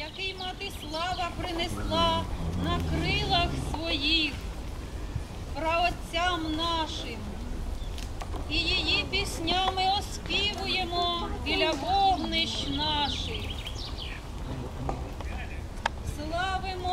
який мати слава принесла на крилах своїх праотцям нашим. І її піснями оспівуємо біля вогнищ наших. Славимо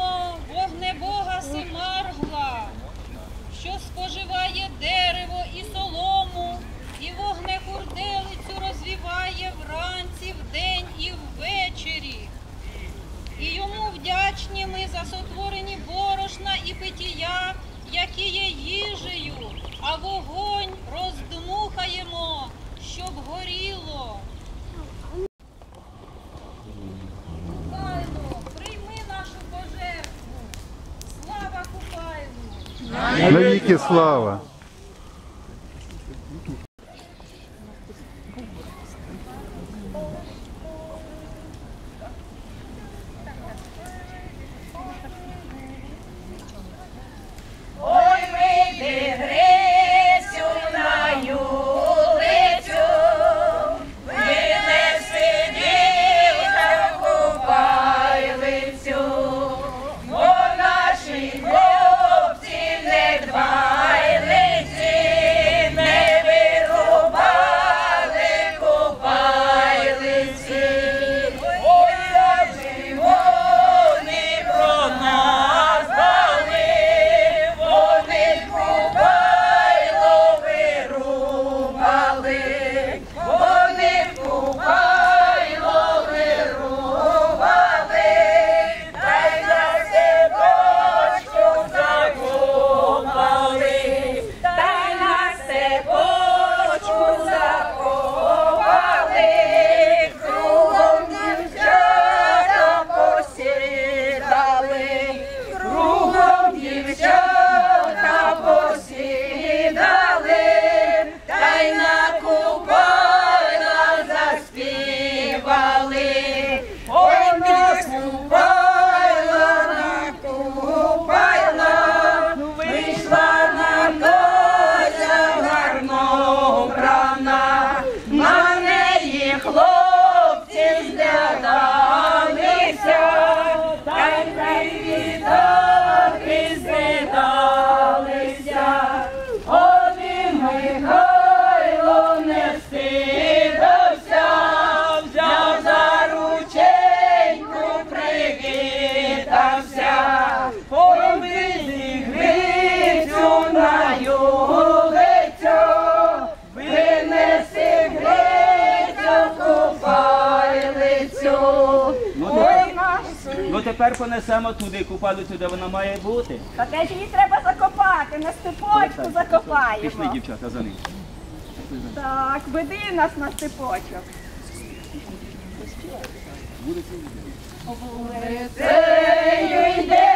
а вогонь роздмухаємо, щоб горіло. Купайло, прийми нашу пожертву. Слава Купайлу! Навіки слава. Кругом дівчата тепер понесемо туди купалицю, де вона має бути. Та ж її треба закопати, на степочку Пішли, закопаємо. дівчата, за ним. Так, веди нас на степочок. Вулицею йде,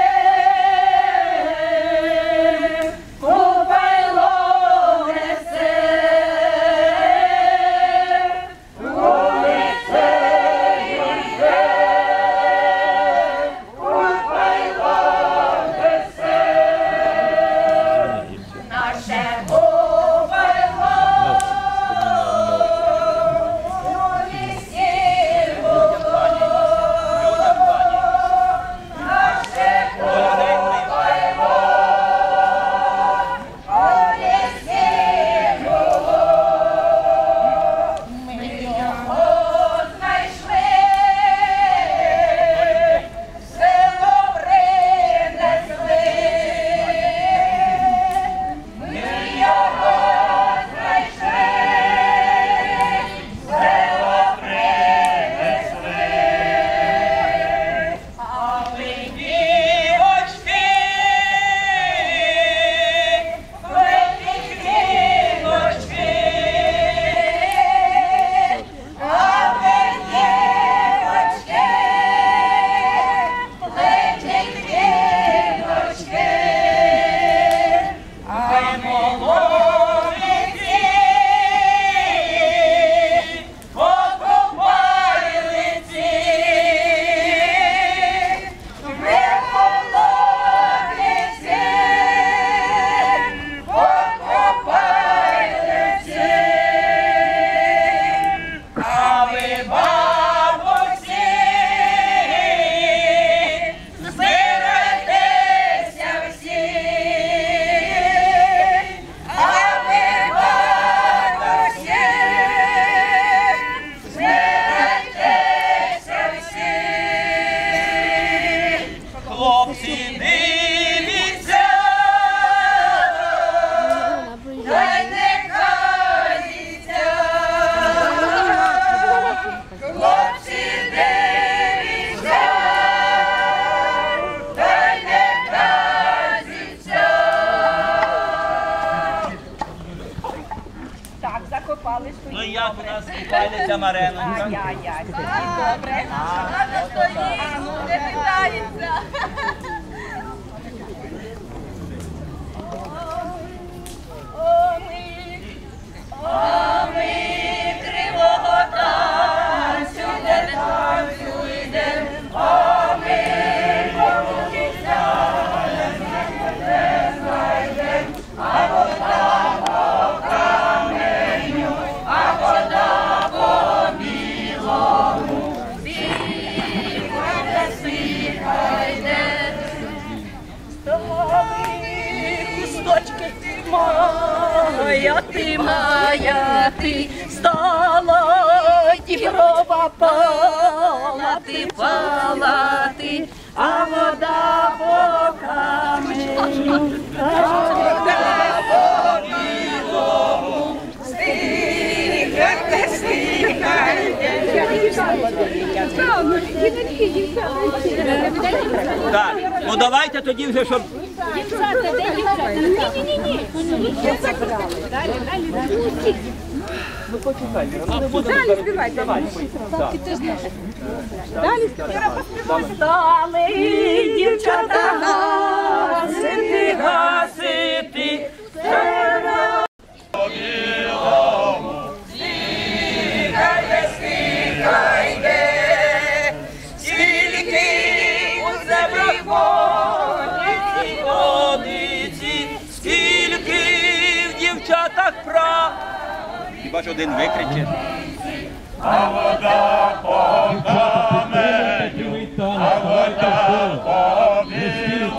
як у нас купальниця Маренонька. Ай-яй-яй. Добре. А ну, не питається. Моя, ти стала діброва палати, палати, а вода по каменю, а вода по білому, стихайте, стихайте. Так, ну давайте тоді вже, щоб Стали дівчата гасити, Хіба ж один викриче.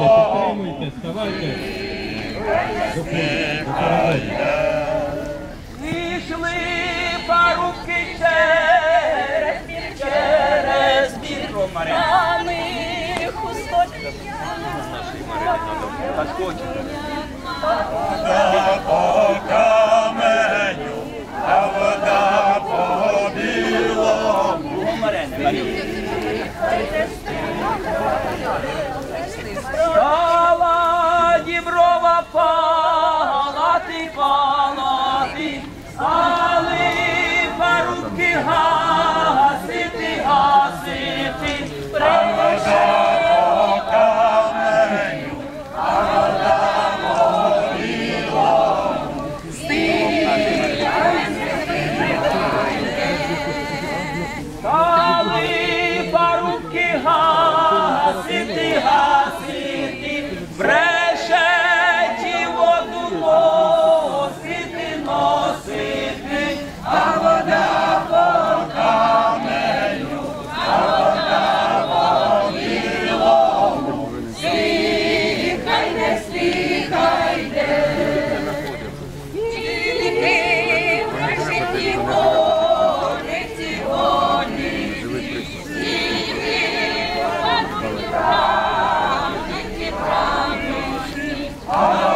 Підтримуйте, ставайте. Вийшли парубки через бір, через бір. Про Марину. Рани, хусточки. Та скочить. Кругом парубки А